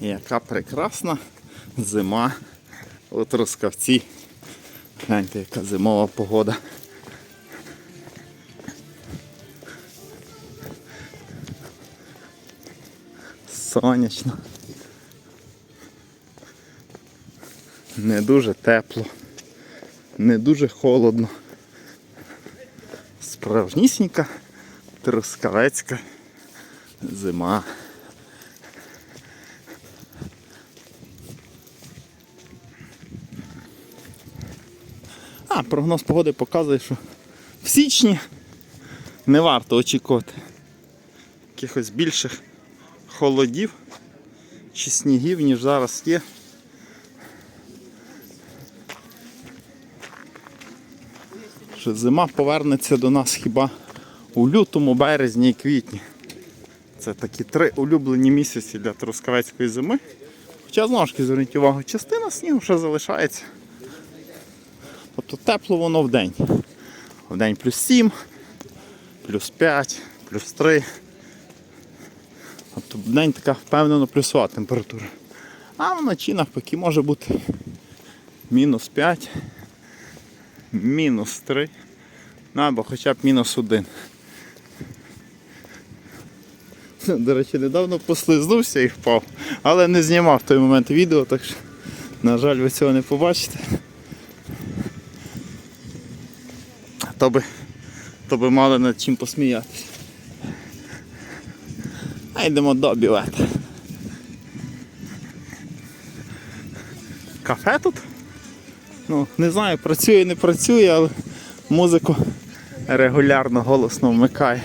Яка прекрасна зима у Трускавці. Гляньте, яка зимова погода. Сонячно. Не дуже тепло, не дуже холодно. Справжнісінька трускавецька зима. Прогноз погоди показує, що в січні не варто очікувати якихось більших холодів чи снігів, ніж зараз є. Що зима повернеться до нас хіба у лютому, березні і квітні. Це такі три улюблені місяці для трускавецької зими. Хоча знову ж таки зверніть увагу, частина снігу ще залишається. Тобто тепло воно в день. В день плюс 7, плюс 5, плюс 3. Тобто в день така впевнено плюсова температура. А вночі навпаки може бути мінус 5, мінус 3, ну або хоча б мінус 1. До речі, недавно послизнувся і впав, але не знімав в той момент відео, так що, на жаль, ви цього не побачите. То би, то би мали над чим посміятися. Йдемо до бівета. Кафе тут? Ну, не знаю, працює, не працює, але музику регулярно голосно вмикає.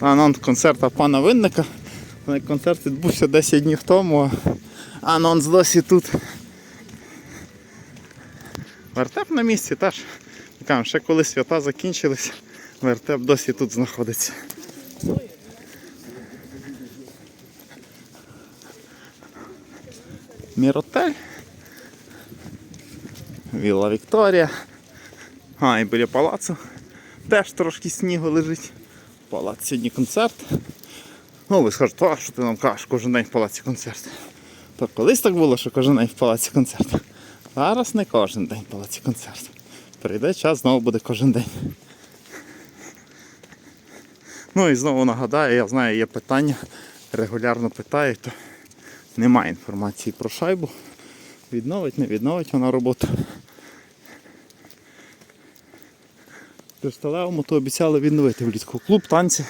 Анонс концерту пана Винника. Концерт відбувся 10 днів тому, анонс досі тут. Вертеп на місці теж. Кажу, ще коли свята закінчились, вертеп досі тут знаходиться. Міротель. Вілла Вікторія. А, і біля палацу теж трошки снігу лежить. Палац сьогодні концерт. Ну, ви скажете, а що ти нам кажеш, кожен день в палаці концерт. То колись так було, що кожен день в палаці концерт. Зараз не кожен день в палаці концерт. Прийде час, знову буде кожен день. Ну і знову нагадаю, я знаю, є питання, регулярно питають, то немає інформації про шайбу. Відновить, не відновить вона роботу. Кришталевому то обіцяли відновити влітку. Клуб танці.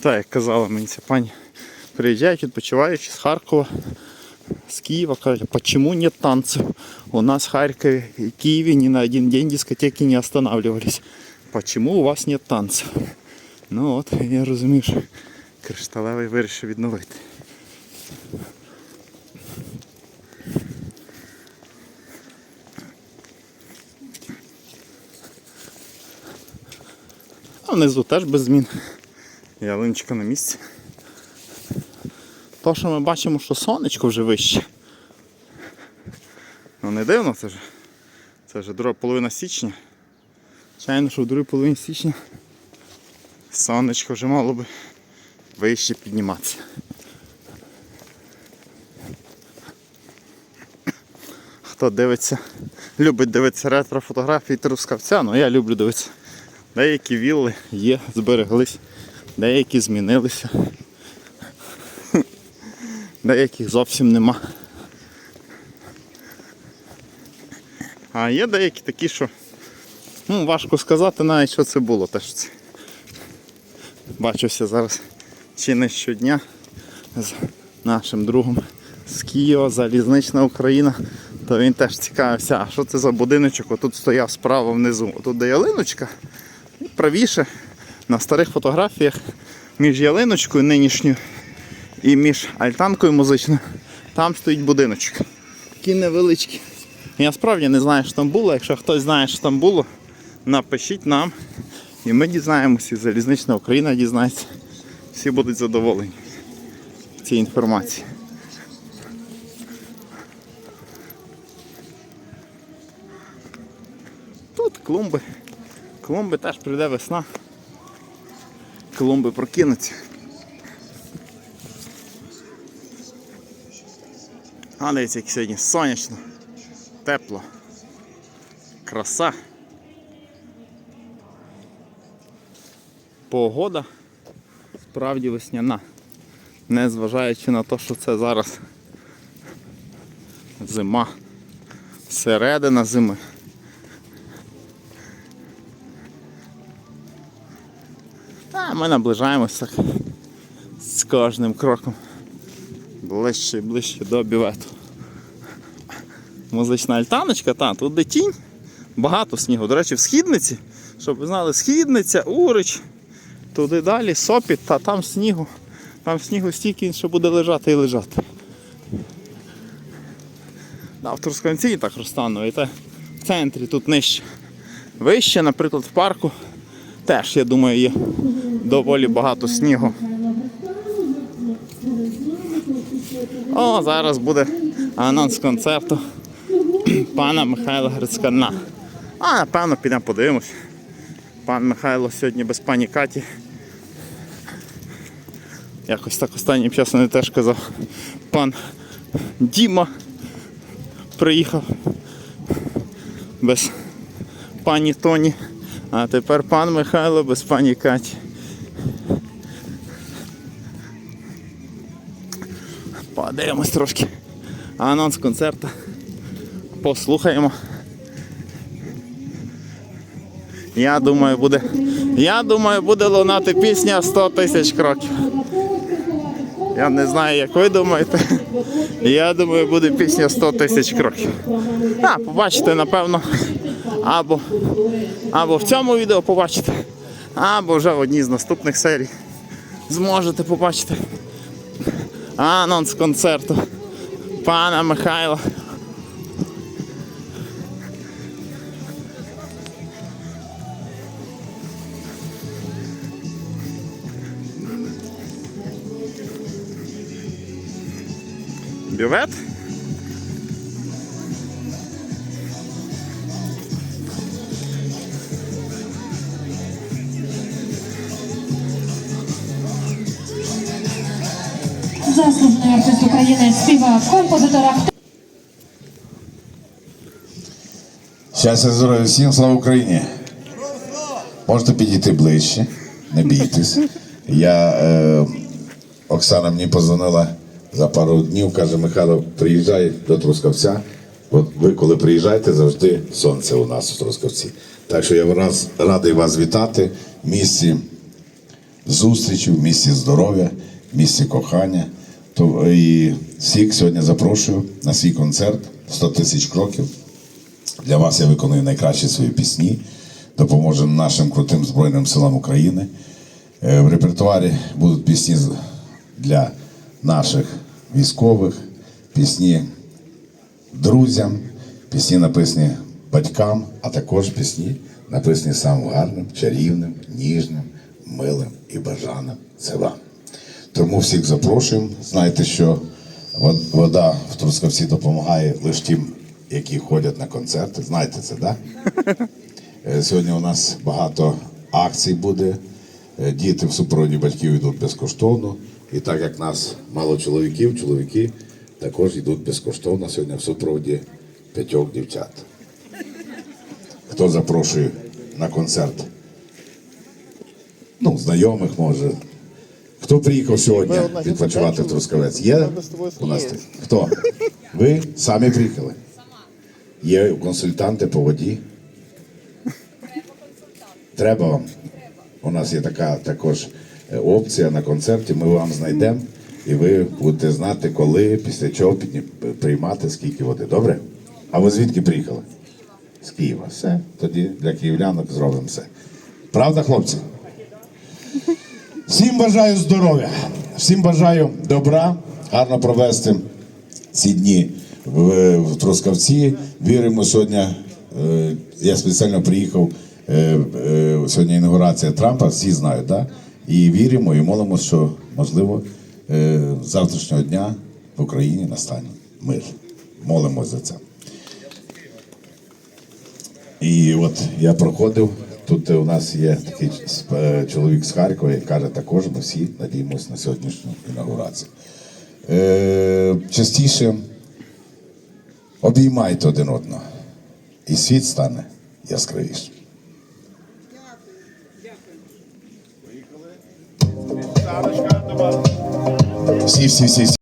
Так, як казала мені ця пані, приїжджають відпочиваючи з Харкова, з Києва, кажуть, а чому нет танцев? У нас в Харькове и Киеве ни на один день дискотеки не останавливались. Почему у вас нет танцев? Ну от, я розумію, що Кришталевий вирішив відновити. А внизу теж без змін. Ялиночка на місці. То, що ми бачимо, що сонечко вже вище. Не дивно, це ж. Це вже друга половина січня. Чайно, що в другій половині січня сонечко вже мало би вище підніматися. Хто дивиться, любить дивитися ретро фотографії трускавця, ну я люблю дивитися. Деякі вілли є, збереглись, деякі змінилися, деяких зовсім нема. А є деякі такі, що ну, важко сказати навіть, що це було теж. Це. Бачуся зараз чи не щодня з нашим другом з Києва, залізнична Україна, то він теж цікавився, а що це за будиночок, отут стояв справа внизу. Отут де ялиночка, і правіше на старих фотографіях між ялиночкою нинішньою і між альтанкою музичною, там стоїть будиночок. Такий невеличкий. Я справді не знаю, що там було. Якщо хтось знає, що там було, напишіть нам. І ми дізнаємося, і залізнична Україна дізнається. Всі будуть задоволені цією інформацією. Тут клумби. Клумби теж прийде весна. Клумби прокинуться. А дивіться, як сьогодні сонячно тепло, краса. Погода справді весняна. Незважаючи на те, що це зараз зима, середина зими. А ми наближаємося з кожним кроком ближче і ближче до бювету. Музична альтаночка, та, тут де тінь, багато снігу. До речі, в східниці, щоб ви знали, східниця, Урич, туди далі, сопіт, та там снігу. Там снігу стільки, ще буде лежати і лежати. Да, в Трускавці так розтануєте. В центрі тут нижче. Вище, наприклад, в парку теж, я думаю, є доволі багато снігу. О, зараз буде анонс концерту пана Михайла Грицькана. А, напевно, підемо подивимось. Пан Михайло сьогодні без пані Каті. Якось так останнім часом не теж казав. Пан Діма приїхав без пані Тоні. А тепер пан Михайло без пані Каті. Подивимось трошки. Анонс концерту. Послухаємо. Я думаю, буде. Я думаю, буде лунати пісня 100 тисяч кроків. Я не знаю, як ви думаєте. Я думаю, буде пісня 100 тисяч кроків. А, побачите, напевно, або, або в цьому відео побачите, або вже в одній з наступних серій зможете побачити анонс концерту пана Михайла. Бювет? Заслужений артист України, співак, композитор, актор. Щастя, здоров'я всім, слава Україні! Можете підійти ближче, не бійтесь. Я, е, Оксана мені позвонила за пару днів, каже, Михайло, приїжджай до Трускавця. От ви, коли приїжджаєте, завжди сонце у нас у Трускавці. Так що я раз радий вас вітати в місці зустрічі, в місці здоров'я, в місці кохання. То і всіх сьогодні запрошую на свій концерт 100 тисяч кроків. Для вас я виконую найкращі свої пісні. Допоможемо нашим крутим Збройним силам України. Е, В репертуарі будуть пісні для наших військових, пісні друзям, пісні написані батькам, а також пісні написані самим гарним, чарівним, ніжним, милим і бажаним. Це вам. Тому всіх запрошуємо. Знайте, що вода в Трускавці допомагає лише тим, які ходять на концерти. Знаєте це, так? Да? Сьогодні у нас багато акцій буде. Е, Діти в супроводі батьків йдуть безкоштовно. І так як нас мало чоловіків, чоловіки також йдуть безкоштовно сьогодні в супроводі п'ятьох дівчат. Хто запрошує на концерт? Ну, знайомих може. Хто приїхав сьогодні відпочивати в Трускавець? Є у нас? Хто? Ви самі приїхали? Є консультанти по воді. Треба вам. У нас є така також опція на концерті. Ми вам знайдемо, і ви будете знати, коли, після чого приймати, скільки води. Добре? А ви звідки приїхали? З Києва. Все. Тоді для київлянок зробимо все. Правда, хлопці? Всім бажаю здоров'я, всім бажаю добра, гарно провести ці дні в, в Трускавці. Віримо сьогодні. е, Я спеціально приїхав. е, е, Сьогодні інаугурація Трампа, всі знають, да? І віримо і молимося, що можливо е, з завтрашнього дня в Україні настане мир. Молимось за це. І от я проходив. Тут у нас є такий е, чоловік з Харкова, який каже, також ми всі надіємося на сьогоднішню інаугурацію. Е, частіше Обіймайте один одного. І світ стане яскравішим. Всі, всі. всі.